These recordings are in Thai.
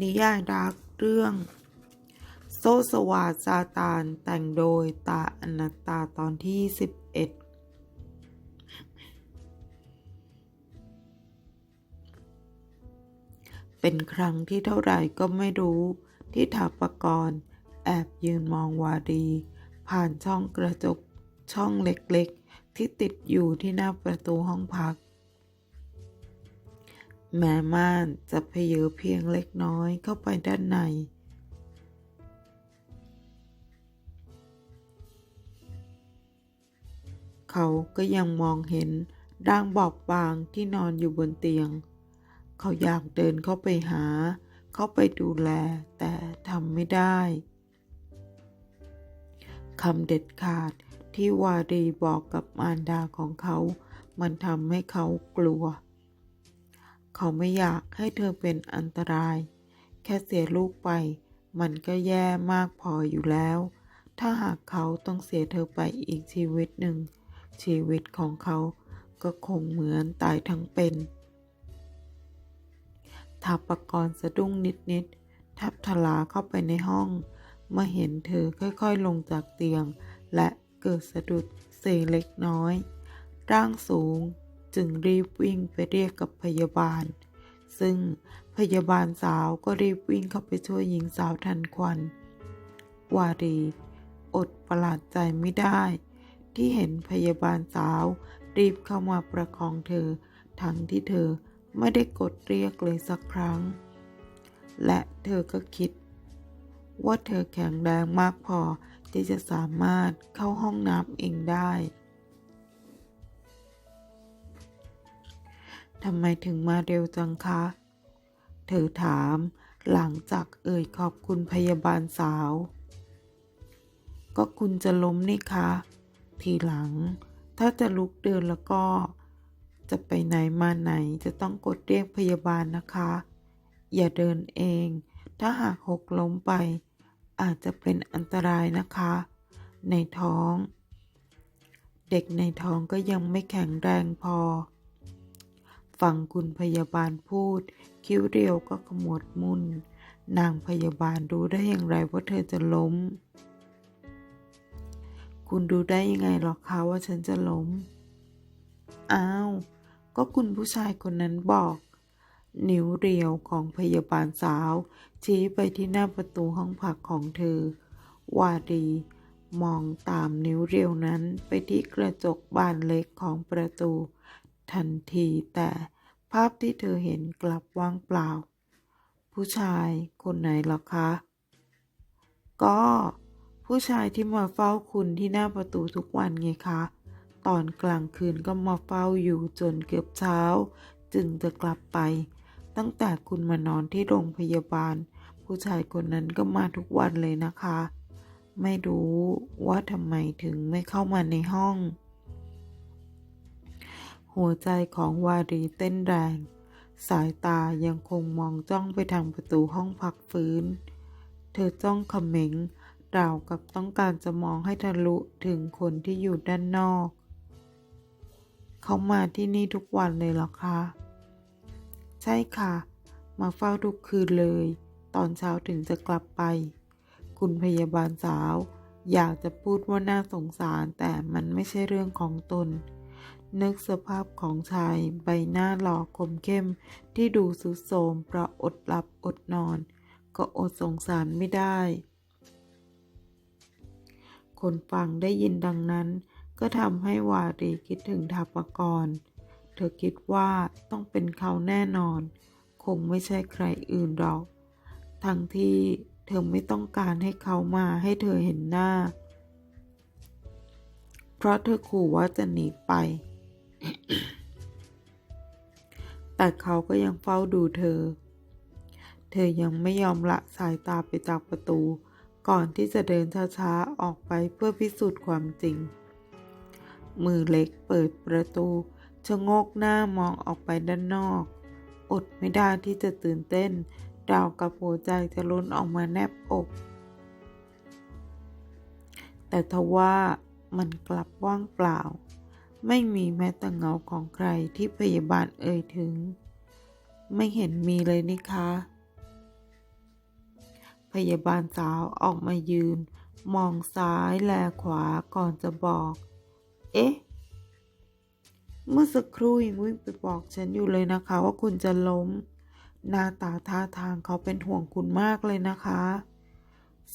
นิยายรักเรื่อง โซสวาซาตาน แต่งโดยตาอนัตตาตอนที่ 11เป็นครั้งที่เท่าไหร่ก็ไม่รู้ที่ถาปกรณ์แอบยืนมองวาดีผ่านช่องกระจกช่องเล็กๆ ที่ติดอยู่ที่หน้าประตูห้องพัก แม้ม่านจะเพเยอเพียงเล็กน้อยเข้าไปด้านใน เขาก็ยังมองเห็นร่างบอบบางที่นอนอยู่บนเตียง เขาอยากเดินเข้าไปหา เข้าไปดูแลแต่ทำไม่ได้คำเด็ดขาดที่วารีบอกกับมารดาของเขา มันทำให้เขากลัว เขาไม่อยากให้เธอเป็นอันตราย แค่เสียลูกไป มันก็แย่มากพออยู่แล้ว ถ้าหากเขาต้องเสียเธอไปอีกชีวิตหนึ่ง ชีวิตของเขาก็คงเหมือนตายทั้งเป็นทาปกรณ์สะดุ้งนิดๆทับทลาเข้าไปในห้องเมื่อเห็นเธอค่อยๆลงจากเตียง และเกิดสะดุดเซเล็กน้อย ร่างสูง จึงรีบวิ่งไปเรียกกับพยาบาล ซึ่งพยาบาลสาวก็รีบวิ่งเข้าไปช่วยหญิงสาวทันควัน วารี อดประหลาดใจไม่ได้ ที่เห็นพยาบาลสาว รีบเข้ามาประคองเธอ ทั้งที่เธอไม่ได้กดเรียกเลยสักครั้ง และเธอก็คิด ว่าเธอแข็งแรงมากพอที่จะสามารถเข้าห้องน้ำเองได้ ทำไมถึงมาเร็วจังคะ เธอถามหลังจากเอ่ยขอบคุณพยาบาลสาว ก็คุณจะล้มนี่คะ ทีหลัง ถ้าจะลุกเดินแล้วก็ จะไปไหนมาไหนจะต้องกดเรียกพยาบาลนะคะ อย่าเดินเอง ถ้าหากหกล้มไป อาจจะเป็นอันตรายนะคะ ในท้อง เด็กในท้องก็ยังไม่แข็งแรงพอ ฟังคุณพยาบาลพูด คิ้วเรียวก็ขมวดมุนนางพยาบาลรู้ได้อย่างไรว่าเธอจะล้ม คุณดูได้ยังไงหรอคะว่าฉันจะล้ม อ้าว ก็คุณผู้ชายคนนั้นบอก นิ้วเรียวของพยาบาลสาว ชี้ไปที่หน้าประตูห้องพักของเธอ วาดี มองตามนิ้วเรียวนั้นไปที่กระจกบานเล็กของประตู ทันทีแต่ภาพที่เธอเห็นกลับว่างเปล่า ผู้ชายคนไหนหรอคะ ก็ ผู้ชายที่มาเฝ้าคุณที่หน้าประตูทุกวันไงคะ ตอนกลางคืนก็มาเฝ้าอยู่จนเกือบเช้า จึงจะกลับไป ตั้งแต่คุณมานอนที่โรงพยาบาล ผู้ชายคนนั้นก็มาทุกวันเลยนะคะ ไม่รู้ว่าทำไมถึงไม่เข้ามาในห้อง หัวใจของวารีเต้นแรง สายตายังคงมองจ้องไปทางประตูห้องพักฟื้น เธอจ้องเขม็งราวกับต้องการจะมองให้ทะลุถึงคนที่อยู่ด้านนอก เขามาที่นี่ทุกวันเลยเหรอคะ ใช่ค่ะ มาเฝ้าทุกคืนเลย ตอนเช้าถึงจะกลับไป คุณพยาบาลสาว อยากจะพูดว่าน่าสงสารแต่มันไม่ใช่เรื่องของตน นึกสภาพของชายใบหน้าหล่อคมเข้ม ที่ดูสุดโทมเพราะอดหลับอดนอน ก็อดสงสารไม่ได้ คนฟังได้ยินดังนั้น ก็ทำให้วารีคิดถึงทาปกร เธอคิดว่าต้องเป็นเขาแน่นอน คงไม่ใช่ใครอื่นหรอก ทั้งที่เธอไม่ต้องการให้เขามาให้เธอเห็นหน้า เพราะเธอขู่ว่าจะหนีไป แต่เขาก็ยังเฝ้าดูเธอ เธอยังไม่ยอมละสายตาไปจากประตู ก่อนที่จะเดินช้าๆ ออกไปเพื่อพิสูจน์ความจริง มือเล็กเปิดประตูชะโงกหน้ามองออกไปด้านนอก อดไม่ได้ที่จะตื่นเต้นราวกับหัวใจจะล้นออกมาแนบอก แต่ทว่ามันกลับว่างเปล่า ไม่มีแม้แต่เงาของใครที่พยาบาลเอ่ยถึง ไม่เห็นมีเลยนี่คะ พยาบาลสาวออกมายืน มองซ้ายแลขวาก่อนจะบอก เอ๊ะ เมื่อสักครู่ยังวิ่งไปบอกฉันอยู่เลยนะคะว่าคุณจะล้ม หน้าตาท่าทางเขาเป็นห่วงคุณมากเลยนะคะ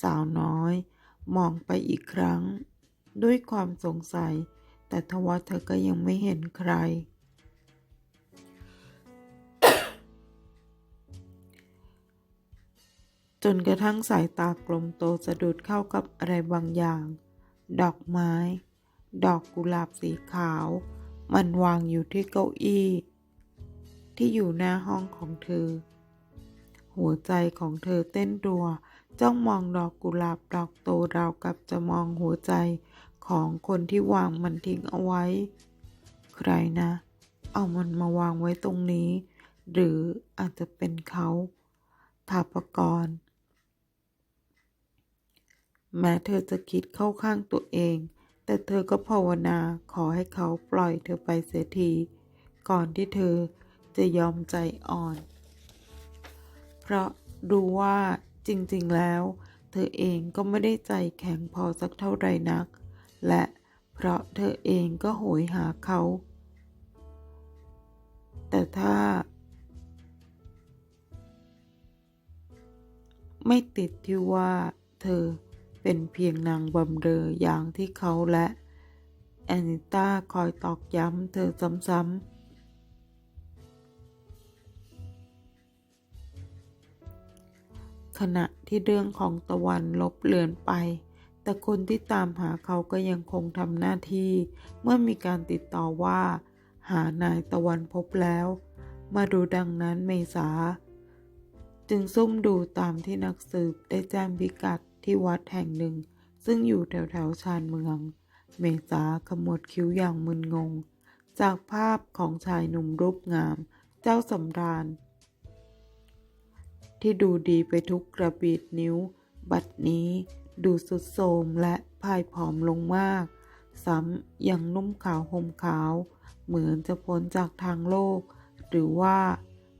สาวน้อย มองไปอีกครั้ง ด้วยความสงสัย แต่ทว่าเธอก็ยังไม่เห็นใคร จนกระทั่งสายตากลมโตสะดุดเข้ากับอะไรบางอย่าง ดอกไม้ ดอกกุหลาบสีขาว มันวางอยู่ที่เก้าอี้ ที่อยู่หน้าห้องของเธอ หัวใจของเธอเต้นรัวจ้องมองดอกกุหลาบดอกโตราวกับจะมองหัวใจ ของคนที่วางมันทิ้งเอาไว้ ใครนะ เอามันมาวางไว้ตรงนี้ หรืออาจจะเป็นเขาถาปกรแม้เธอจะคิดเข้าข้างตัวเอง แต่เธอก็ภาวนาขอให้เขาปล่อยเธอไปเสียที ก่อนที่เธอจะยอมใจอ่อน เพราะรู้ว่าจริงๆแล้ว เธอเองก็ไม่ได้ใจแข็งพอสักเท่าไรนัก และเพราะเธอเองก็โหยหาเขา แต่ถ้า ไม่ติดที่ว่าเธอเป็นเพียงนางบำเรออย่างที่เขาและแอนิต้าคอยตอกย้ำเธอซ้ำๆขณะที่เรื่องของตะวันลบเลือนไป แต่คนที่ตามหาเขาก็ยังคงทำหน้าที่ เมื่อมีการติดต่อว่า หานายตะวันพบแล้ว มาดูดังนั้นเมษา จึงซุ่มดูตามที่นักสืบได้แจ้งพิกัดที่วัดแห่งหนึ่ง ซึ่งอยู่แถวแถวๆชานเมือง เมษาขมวดคิ้วอย่างมึนงง จากภาพของชายหนุ่มรูปงาม เจ้าสำราญ ที่ดูดีไปทุกกระบีดนิ้ว บัดนี้ ดูสุดโทรมและพ่ายผอมลงมาก ซ้ำยังนุ่มขาวห่มขาว เหมือนจะพ้นจากทางโลก หรือว่า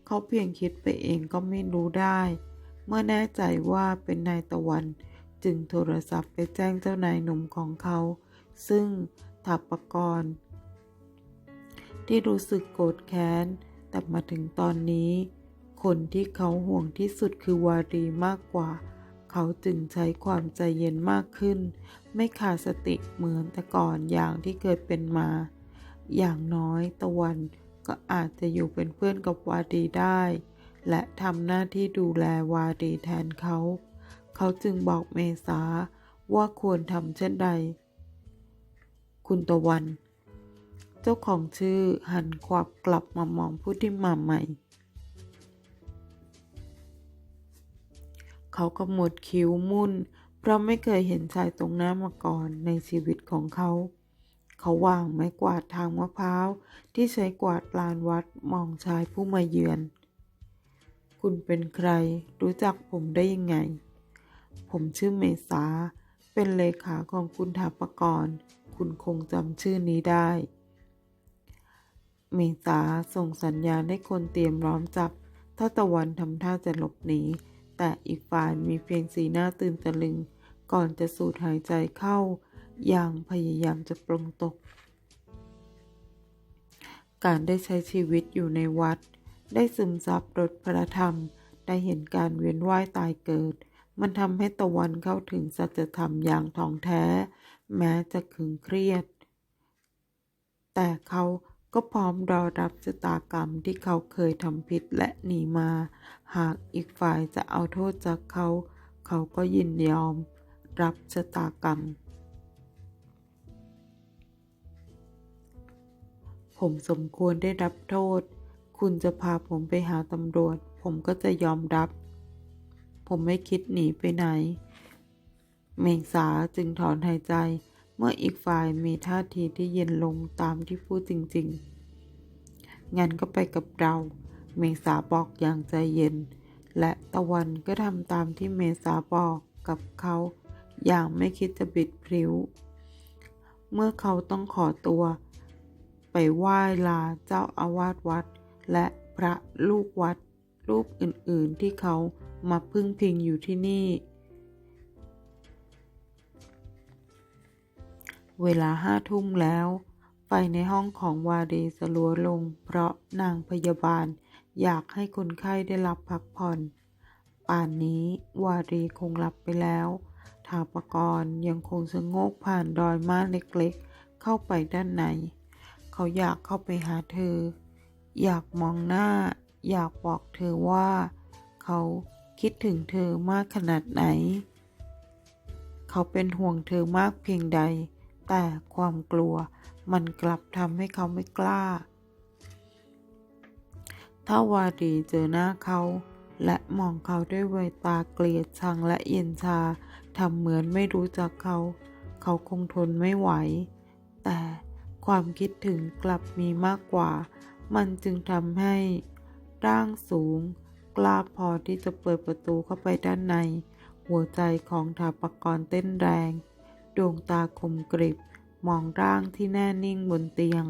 เขาเพียงคิดไปเองก็ไม่รู้ได้ เมื่อแน่ใจว่าเป็นนายตะวันจึงโทรศัพท์ไปแจ้งเจ้านายหนุ่มของเขา ซึ่งถับประกรณ์ที่รู้สึกโกรธแค้น แต่มาถึงตอนนี้ คนที่เขาห่วงที่สุดคือวารีมากกว่า เขาจึงใช้ความใจเย็นมากขึ้น ไม่ขาดสติเหมือนแต่ก่อนอย่างที่เคยเป็นมา อย่างน้อยตะวันก็อาจจะอยู่เป็นเพื่อนกับวารีได้ และทำหน้าที่ดูแลวารีแทนเขา เขาจึงบอกเมษาว่าควรทำเช่นใด คุณตะวัน เจ้าของชื่อหันขวับกลับมามองผู้ที่มาใหม่ เขาก็หมดคิ้วมุ่น เพราะไม่เคยเห็นชายตรงหน้ามาก่อนในชีวิตของเขา เขาวางไม้กวาดทางมะพร้าว ที่ใช้กวาดลานวัดมองชายผู้มาเยือน คุณเป็นใคร รู้จักผมได้ยังไง ผมชื่อเมษา เป็นเลขาของคุณถาปกรณ์คุณคงจำชื่อนี้ได้ เมษาส่งสัญญาณให้คนเตรียมล้อมจับ ถ้าตะวันทำท่าจะหลบหนี แต่อีกฝ่ายมีเพียงสีหน้าตื่นตะลึง ก่อนจะสูดหายใจเข้า อย่างพยายามจะปลงตก การได้ใช้ชีวิตอยู่ในวัด ได้ซึมซับรสพระธรรม ได้เห็นการเวียนว่ายตายเกิด มันทำให้ตะวันเข้าถึงสัจธรรมอย่างท่องแท้ แม้จะขึงเครียด แต่เขา ก็พร้อมรอรับชะตากรรมที่เขาเคยทำผิดและหนีมา หากอีกฝ่ายจะเอาโทษจากเขา เขาก็ยินยอม รับชะตากรรม ผมสมควรได้รับโทษ คุณจะพาผมไปหาตำรวจ ผมก็จะยอมรับ ผมไม่คิดหนีไปไหน เมษาจึงถอนหายใจ เมื่ออีกฝ่ายมีท่าทีที่เย็นลงตามที่พูดจริง ๆ งั้นก็ไปกับเรา เมษาบอกอย่างใจเย็น และตะวันก็ทำตามที่เมษาบอกกับเขาอย่างไม่คิดจะบิดพริ้ว เมื่อเขาต้องขอตัว ไปไหว้ลาเจ้าอาวาสวัด และพระลูกวัดรูปอื่นๆที่เขามาพึ่งพิงอยู่ที่นี่ เวลาห้าทุ่มแล้ว ไฟในห้องของวารีสลัวลง เพราะนางพยาบาลอยากให้คนไข้ได้รับพักผ่อน ป่านนี้วารีคงหลับไปแล้วถาปกรณ์ยังคงสงโงกผ่านดอยม่าเล็กๆ เข้าไปด้านใน เขาอยากเข้าไปหาเธอ อยากมองหน้า อยากบอกเธอว่า เขาคิดถึงเธอมากขนาดไหน เขาเป็นห่วงเธอมากเพียงใด แต่ความกลัวมันกลับทำให้เขาไม่กล้า ถ้าวาดีเจอหน้าเขา และมองเขาด้วยแววตาเกลียดชังและเย็นชาทำเหมือนไม่รู้จักเขา เขาคงทนไม่ไหว แต่ความคิดถึงกลับมีมากกว่า มันจึงทำให้ร่างสูง กล้าพอที่จะเปิดประตูเข้าไปด้านใน หัวใจของถาปกรเต้นแรง ดวงตาคมกริบ มองร่างที่แน่นิ่งบนเตียง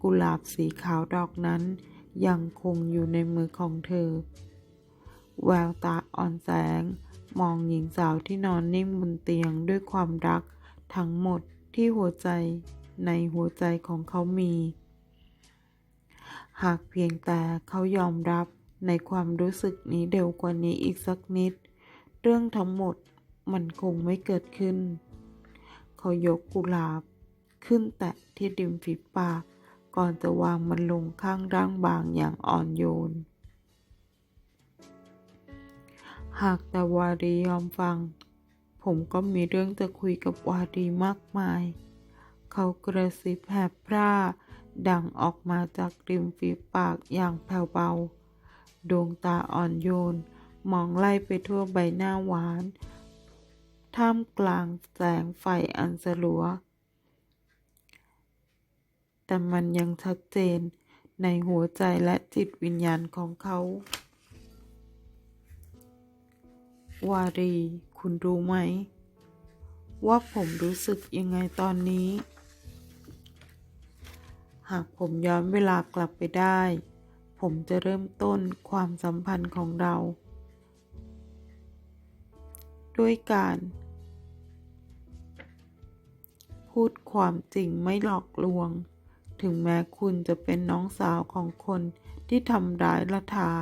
กุหลาบสีขาวดอกนั้น ยังคงอยู่ในมือของเธอ แววตาอ่อนแสง มองหญิงสาวที่นอนนิ่งบนเตียงด้วยความรัก ทั้งหมดที่หัวใจในหัวใจของเขามี หากเพียงแต่เขายอมรับในความรู้สึกนี้เร็วกว่านี้อีกสักนิด เรื่องทั้งหมดมันคงไม่เกิดขึ้น เขายกกุหลาบ ขึ้นแตะที่ริมฝีปากก่อนจะวางมันลงข้างร่างบางอย่างอ่อนโยน หากแต่วารียอมฟัง ผมก็มีเรื่องจะคุยกับวารีมากมาย เขากระซิบแหบพร่าดังออกมาจากริมฝีปากอย่างแผ่วเบา ดวงตาอ่อนโยน มองไล่ไปทั่วใบหน้าหวาน ท่ามกลางแสงไฟอันสลัว แต่มันยังชัดเจนในหัวใจและจิตวิญญาณของเขา วารี คุณรู้ไหม ว่าผมรู้สึกยังไงตอนนี้ หากผมย้อนเวลากลับไปได้ ผมจะเริ่มต้นความสัมพันธ์ของเรา ด้วยการ พูดความจริงไม่หลอกลวง ถึงแม้คุณจะเป็นน้องสาวของคนที่ทำร้ายละถา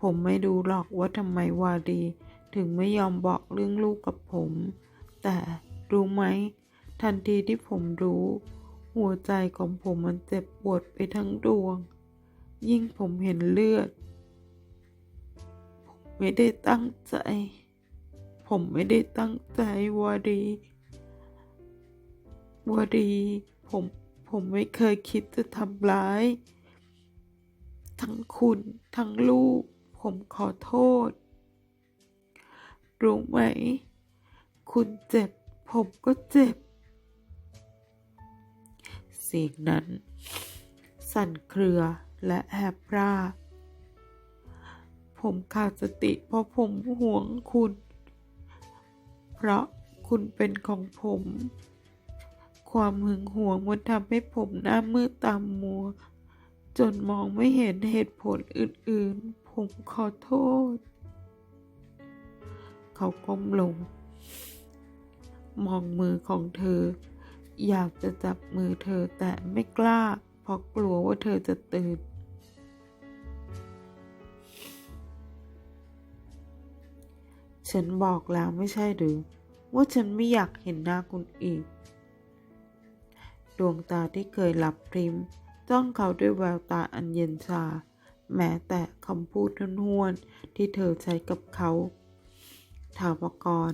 ผมไม่รู้หรอกว่าทำไมวารีถึงไม่ยอมบอกเรื่องลูกกับผม แต่รู้ไหม ทันทีที่ผมรู้ หัวใจของผมมันเจ็บปวดไปทั้งดวง ยิ่งผมเห็นเลือด ผมไม่ได้ตั้งใจ ผมไม่ได้ตั้งใจวารีวารีผมผมไม่เคยคิดจะทำร้าย ทั้งคุณทั้งลูก ผมขอโทษ รู้ไหม คุณเจ็บ ผมก็เจ็บ เสียงนั้น สั่นเครือและแหบราผมขาดสติเพราะผมห่วงคุณ เพราะคุณเป็นของผม ความหึงหวงมันทำให้ผมหน้ามืดตามมัว จนมองไม่เห็นเหตุผลอื่นๆ ผมขอโทษ เขาก้มลง มองมือของเธอ อยากจะจับมือเธอแต่ไม่กล้า เพราะกลัวว่าเธอจะตื่น ฉันบอกแล้วไม่ใช่หรือ ว่าฉันไม่อยากเห็นหน้าคุณอีก ดวงตาที่เคยหลับพริมจ้องเขาด้วยแววตาอันเย็นชา แม้แต่คำพูดห้วนๆที่เธอใช้กับเขาถาวกร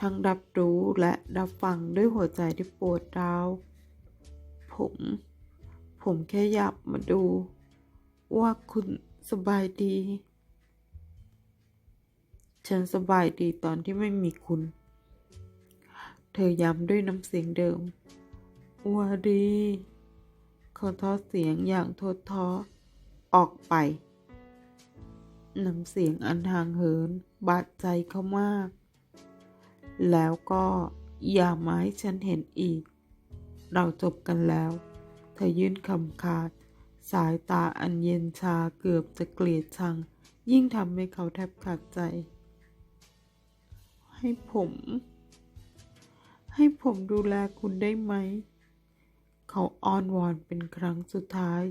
ทั้งรับรู้และรับฟังด้วยหัวใจที่ปวดร้าว ผม ผมแค่อยากมาดู ว่าคุณสบายดี ฉันสบายดีตอนที่ไม่มีคุณ เธอย้ำด้วยน้ำเสียงเดิมว่าดี เขาท้อเสียงอย่างทดท้อ ออกไป น้ำเสียงอันห่างเหิน บาดใจเขามาก แล้วก็อย่ามาให้ฉันเห็นอีก เราจบกันแล้ว เธอยื่นคำขาด สายตาอันเย็นชาเกือบจะเกลียดชัง ยิ่งทำให้เขาแทบขาดใจ ให้ผม ให้ผมดูแลคุณได้ไหม เขาอ้อนวอนเป็นครั้งสุดท้าย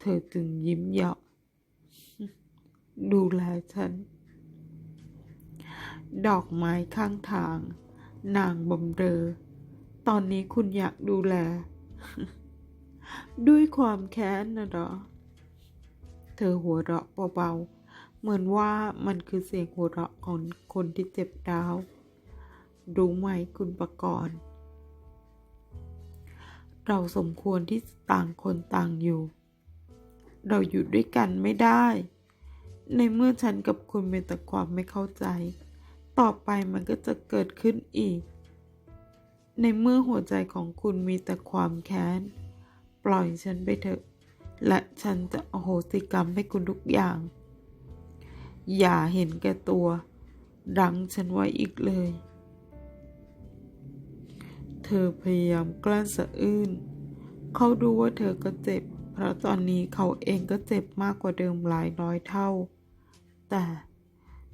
เธอจึงยิ้มเยาะดูแลฉัน ดอกไม้ข้างทาง นางบำเรอ ตอนนี้คุณอยากดูแล ด้วยความแค้นนะหรอ เธอหัวเราะเบาๆ เหมือนว่ามันคือเสียงหัวเราะของคนที่เจ็บดาวรู้ไหมคุณประกรณ์เราสมควรที่ต่างคนต่างอยู่ เราอยู่ด้วยกันไม่ได้ ในเมื่อฉันกับคุณมีแต่ความไม่เข้าใจ ต่อไปมันก็จะเกิดขึ้นอีก ในเมื่อหัวใจของคุณมีแต่ความแค้น ปล่อยฉันไปเถอะ และฉันจะอโหสิกรรมให้คุณทุกอย่าง อย่าเห็นแก่ตัวรังฉันไว้อีกเลย เธอพยายามกลั้นสะอื้น เขาดูว่าเธอก็เจ็บ เพราะตอนนี้เขาเองก็เจ็บมากกว่าเดิมหลายร้อยเท่า แต่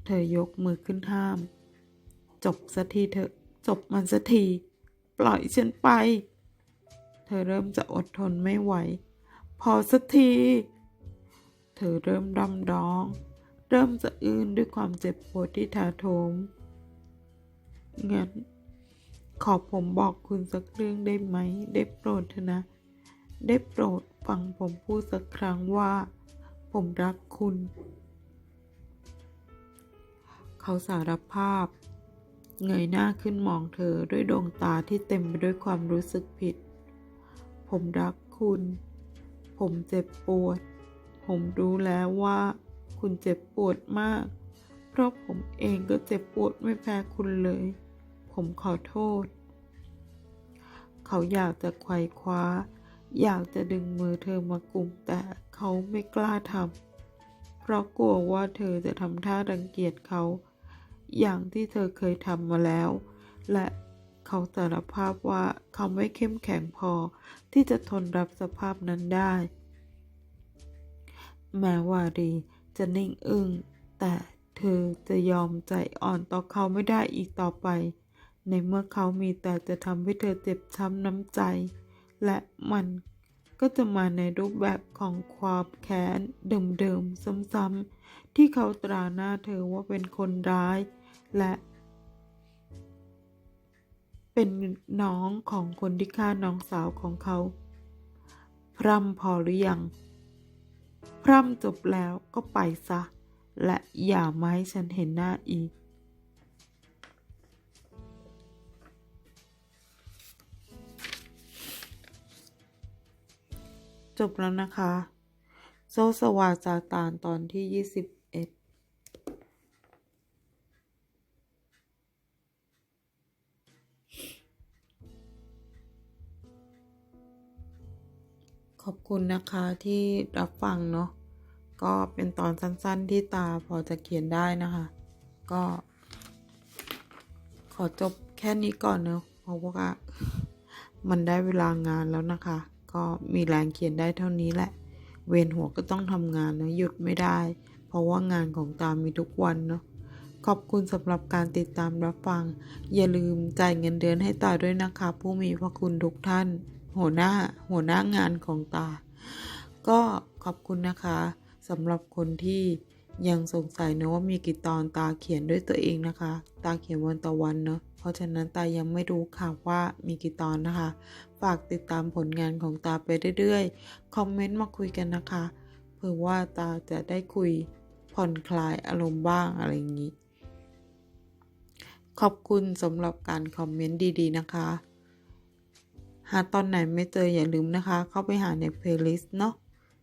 เธอยกมือขึ้นห้าม จบสักทีเถอจบมันสักที ปล่อยฉันไป เธอเริ่มจะอดทนไม่ไหว พอสักที เธอเริ่มดำร้อง เริ่มจะอื้นด้วยความเจ็บปวดที่ถาโถม งั้น ขอผมบอกคุณสักเรื่องได้ไหม ได้โปรดเถอะนะ ได้โปรดฟังผมพูดสักครั้งว่า ผมรักคุณ เขาสารภาพ เงยหน้าขึ้นมองเธอด้วยดวงตาที่เต็มไปด้วยความรู้สึกผิด ผมรักคุณ ผมเจ็บปวด ผมรู้แล้วว่า คุณเจ็บปวดมาก เพราะผมเองก็เจ็บปวดไม่แพ้คุณเลย ผมขอโทษ เขาอยากจะไขว่คว้า อยากจะดึงมือเธอมากลุ่มแต่เขาไม่กล้าทำเพราะกลัวว่าเธอจะทำท่ารังเกียจเขา อย่างที่เธอเคยทำมาแล้ว และเขาสารภาพว่าเขาไม่เข้มแข็งพอที่จะทนรับสภาพนั้นได้ แม้วารี จะนิ่งอึง้งแต่เธอจะยอมใจอ่อนต่อเขาไม่ได้อีกต่อไป ในเมื่อเขามีแต่จะทำให้เธอเจ็บช้ำน้ำใจ และมันก็จะมาในรูปแบบของความแค้นเดิมๆซ้ำๆที่เขาตราหน้าเธอว่าเป็นคนร้าย และ เป็นน้องของคนที่ฆ่าน้องสาวของเขา พร่ำพอหรือยัง พร่ำจบแล้วก็ไปซะ และอย่ามาให้ฉันเห็นหน้าอีก จบแล้วนะคะ โซสวาจาตานตอนที่21 คุณนะคะที่รับฟังเนาะก็เป็นตอนสั้นๆที่ตาพอจะเขียนได้นะคะ ก็ ขอจบแค่นี้ก่อนเนาะเพราะว่ามันได้เวลางานแล้วนะคะ ก็มีแรงเขียนได้เท่านี้แหละ เวียนหัวก็ต้องทำงานเนาะหยุดไม่ได้ เพราะว่างานของตามีทุกวันเนาะขอบคุณสำหรับการติดตามรับฟัง อย่าลืมจ่ายเงินเดือนให้ตาด้วยนะคะ ผู้มีพระคุณทุกท่าน หัวหน้าหัวหน้างานของตา ก็ขอบคุณนะคะสำหรับคนที่ยังสงสัยนะว่ามีกี่ตอนตาเขียนด้วยตัวเองนะคะ ตาเขียนวันต่อวันเนาะเพราะฉะนั้นตายังไม่รู้ค่ะว่ามีกี่ตอนนะคะ ฝากติดตามผลงานของตาไปเรื่อยๆ คอมเมนต์มาคุยกันนะคะเพื่อว่าตาจะได้คุยผ่อนคลายอารมณ์บ้างอะไรอย่างนี้ ขอบคุณสำหรับการคอมเมนต์ดีๆนะคะ หาตอนไหนไม่เจออย่าลืมนะคะ เข้าไปหาในเพลย์ลิสต์เนาะ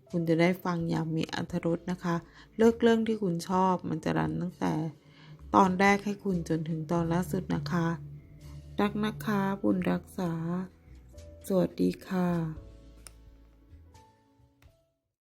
คุณจะได้ฟังอย่างมีอรรถรสนะคะ เลือกเรื่องที่คุณชอบมันจะรันตั้งแต่ ตอนแรกให้คุณจนถึงตอนล่าสุดนะคะ รักนะคะ บุญรักษา สวัสดีค่ะ